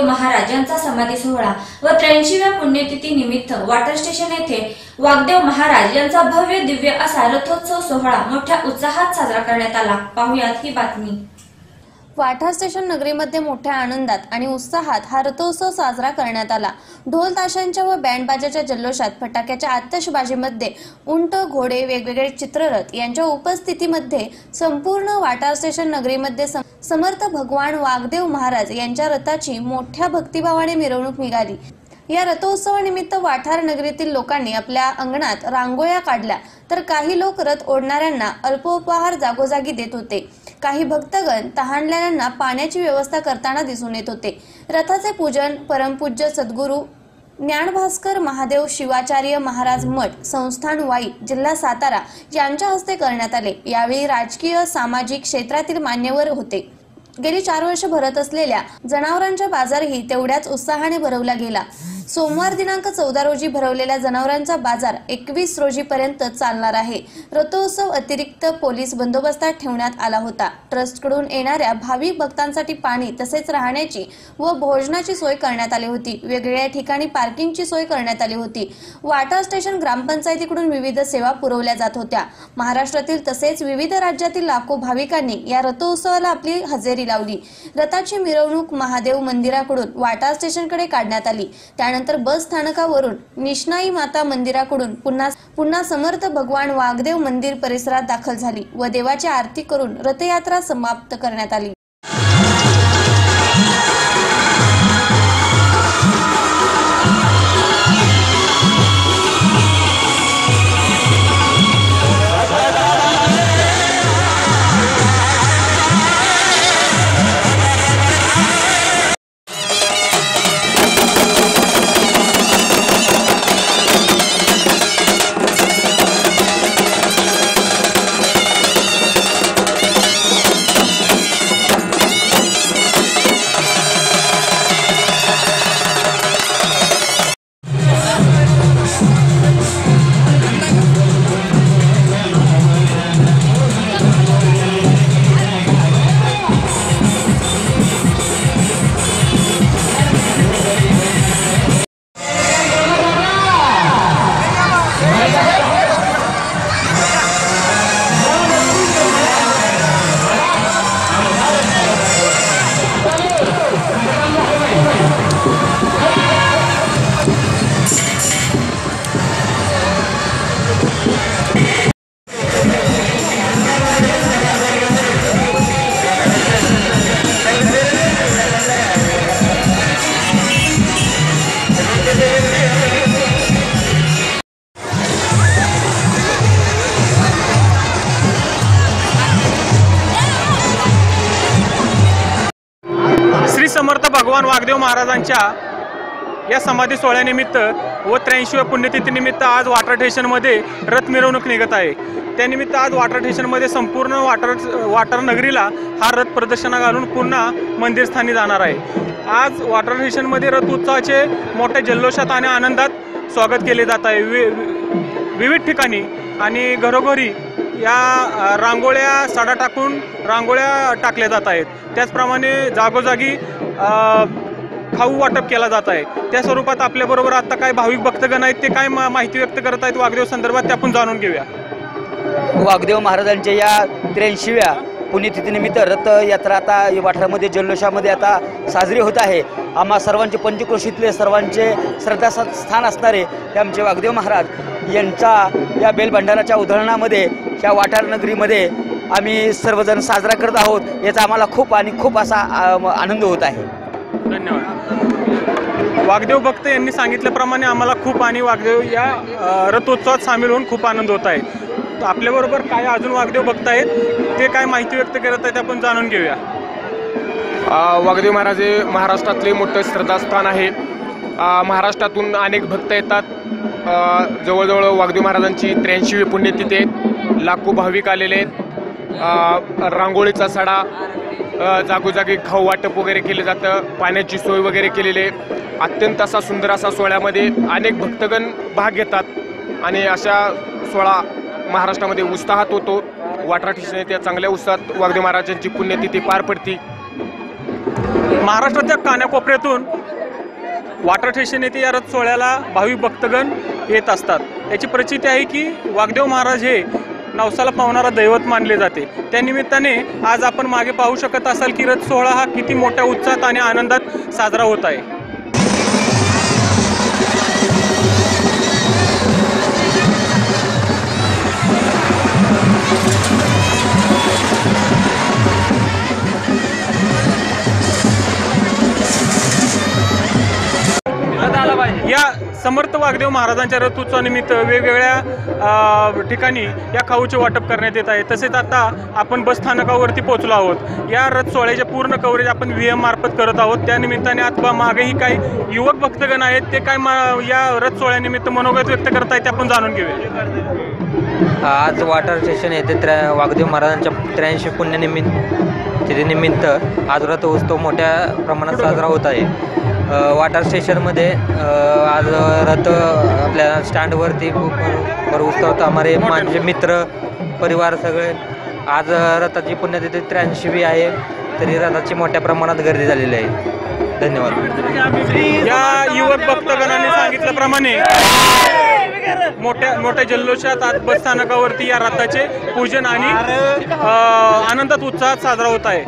वागदेव महाराज यांचा समाधी सोहळा व त्र्याऐंशीव्या पुण्यतिथी निमित्त वॉटर स्टेशन येथे वागदेव महाराज यांचा भव्य दिव्य असा रथोत्सव सोहळा मोठ्या उत्साहात साजरा करण्यात आला. पाहुयात ही बातमी. वाठा स्टेशन नगरीमध्ये मोठ्या आनंदात आणि उत्साहात हा रथोत्सव साजरा करण्यात आला. ढोल ताशांच्या व बँडबाजाच्या जल्लोषात फटाक्याच्या आतषबाजीमध्ये उंट घोडे वेगवेगळे चित्ररथ यांच्या उपस्थितीमध्ये संपूर्ण वाठार स्टेशन नगरीमध्ये सम- समर्थ भगवान वागदेव महाराज यांच्या रथाची मोठ्या भक्तिभावाने मिरवणूक निघाली. या रथोत्सवानिमित्त वाठार नगरीतील लोकांनी आपल्या अंगणात रांगोळ्या काढल्या. तर काही लोक रथ ओढणाऱ्यांना अल्पोपहार जागोजागी देत होते. काही भक्तगण तहानलेल्यांना पाण्याची व्यवस्था करताना दिसून येत होते. रथाचे पूजन परमपूज्य सद्गुरू ज्ञानभास्कर महादेव शिवाचार्य महाराज मठ संस्थान वाई जिल्हा सातारा यांच्या हस्ते करण्यात आले. यावेळी राजकीय सामाजिक क्षेत्रातील मान्यवर होते. गेली चार वर्ष भरत असलेल्या जनावरांचा बाजारही तेवढ्याच उत्साहाने भरवला गेला. सोमवार दिनांक चौदा रोजी भरवलेल्या जनावरांचा बाजार एकवीस रोजीपर्यंत चालणार आहे. रथोत्सव अतिरिक्त पोलीस बंदोबस्तात ठेवण्यात आला होता. ट्रस्टकडून येणाऱ्या भाविक भक्तांसाठी पाणी तसेच राहण्याची व भोजनाची सोय करण्यात आली होती. वेगवेगळ्या ठिकाणी पार्किंगची सोय करण्यात आली होती. वाटर स्टेशन ग्रामपंचायतीकडून विविध सेवा पुरवल्या जात होत्या. महाराष्ट्रातील तसेच विविध राज्यातील लाखो भाविकांनी या रथोत्सवाला आपली हजेरी लावली. रथाची मिरवणूक महादेव मंदिराकडून वाटा स्टेशनकडे काढण्यात आली. त्यानंतर बस स्थानकावरून निष्णाई माता मंदिराकडून पुन्हा पुन्हा समर्थ भगवान वाघदेव मंदिर परिसरात दाखल झाली व देवाची आरती करून रथयात्रा समाप्त करण्यात आली. समर्थ भगवान वागदेव महाराजांच्या या समाधी सोहळ्यानिमित्त व त्र्याऐंशीव्या पुण्यतिथीनिमित्त आज वाटर स्टेशनमध्ये रथ मिरवणूक निघत आहे. त्यानिमित्त आज वाटर स्टेशनमध्ये संपूर्ण वाटर वाटर नगरीला हा रथ प्रदर्शना घालून पुन्हा मंदिरस्थानी जाणार आहे. आज वाटर स्टेशनमध्ये रथ उत्सवाचे मोठ्या जल्लोषात आणि आनंदात स्वागत केले जात आहे. वि- विविध ठिकाणी आणि घरोघरी या रांगोळ्या साडा टाकून रांगोळ्या टाकल्या जात आहेत. त्याचप्रमाणे जागोजागी खाऊ वाटप केला जात आहे. त्या स्वरूपात आपल्याबरोबर आता काय भाविक भक्तगण आहेत ते काय माहिती व्यक्त करत आहेत वाघदेव संदर्भात ते आपण जाणून घेऊया. वाघदेव महाराजांच्या या त्र्याऐंशीव्या पुण्यतिथीनिमित्त रथयात्रा आता या वाठारामध्ये जल्लोषामध्ये आता साजरी होत आहे. आम्हा सर्वांचे पंचक्रोशीतले सर्वांचे श्रद्धास्थान स्थान असणारे हे आमचे वाघदेव महाराज यांचा या बेलभंडाराच्या उधळणामध्ये या वाठार नगरीमध्ये आम्ही सर्वजण साजरा करत आहोत याचा आम्हाला खूप आणि खूप असा आनंद होत आहे. धन्यवाद. वाघदेव भक्त यांनी सांगितल्याप्रमाणे आम्हाला खूप आणि वाघदेव या रथोत्सवात सामील होऊन खूप आनंद होत आहे. तर आपल्याबरोबर काय अजून वाघदेव भक्त आहेत ते काय माहिती व्यक्त करत आहेत आपण जाणून घेऊया. अ, वागदेव महाराज हे महाराष्ट्रातले मोठं श्रद्धास्थान आहे. महाराष्ट्रातून अनेक भक्त येतात. जवळजवळ वागदेव महाराजांची त्र्याऐंशीवी पुण्यतिथी आहे लाखो भाविक आलेले आहेत. रांगोळीचा सडा जागोजागी खाऊ वाटप वगैरे केलं जातं पाण्याची सोय वगैरे केलेली आहे. अत्यंत असा सुंदर असा सोहळ्यामध्ये अनेक भक्तगण भाग घेतात आणि अशा सोहळा महाराष्ट्रामध्ये उत्साहात होतो. वाटरा त्या चांगल्या उत्साहात वागदे महाराजांची पुण्यतिथी पार पडती. महाराष्ट्राच्या कानाकोपऱ्यातून वाटराठेशन येथे या रथ सोहळ्याला भाविक भक्तगण येत असतात. याची प्रचिती आहे की वागदेव महाराज हे नवसाला पावणारा दैवत मानले जाते. त्या निमित्ताने आज आपण मागे पाहू शकत असाल की रथ सोहळा हा किती मोठ्या उत्साहात आणि आनंदात साजरा होत आहे. या समर्थ वागदेव महाराजांच्या रथोत्सवानिमित्त वेगवेगळ्या ठिकाणी या खाऊचे वाटप करण्यात येत आहे. तसेच आता आपण बस स्थानकावरती पोहोचलो आहोत. या रथ सोहळ्याचे पूर्ण कव्हरेज आपण व्ही एम मार्फत करत आहोत. त्यानिमित्ताने अथवा मागेही काही युवक भक्तगण आहेत ते काय मा या रथ सोहळ्यानिमित्त मनोगत व्यक्त करत आहेत ते आपण जाणून घेऊया. आज वॉटर स्टेशन येथे त्र्या वागदेव महाराजांच्या त्र्याऐंशी पुण्यानिमित्त तिथीनिमित्त आज रथ उत्सव मोठ्या प्रमाणात साजरा होत आहे. वाटार वॉटर स्टेशनमध्ये आज रथ आपल्या स्टँडवरती भर उत्सव हमारे माझे मित्र परिवार सगळे. आज रथाची पुण्यतिथी त्र्याऐंशीवी आहे. तरी रथाची मोठ्या प्रमाणात गर्दी झालेली आहे. धन्यवाद. या युवक भक्तगणाने सांगितल्याप्रमाणे मोठ्या मोठ्या जल्लोषात आज बस स्थानकावरती या रथाचे पूजन आणि आनंदात उत्साहात साजरा होत आहे.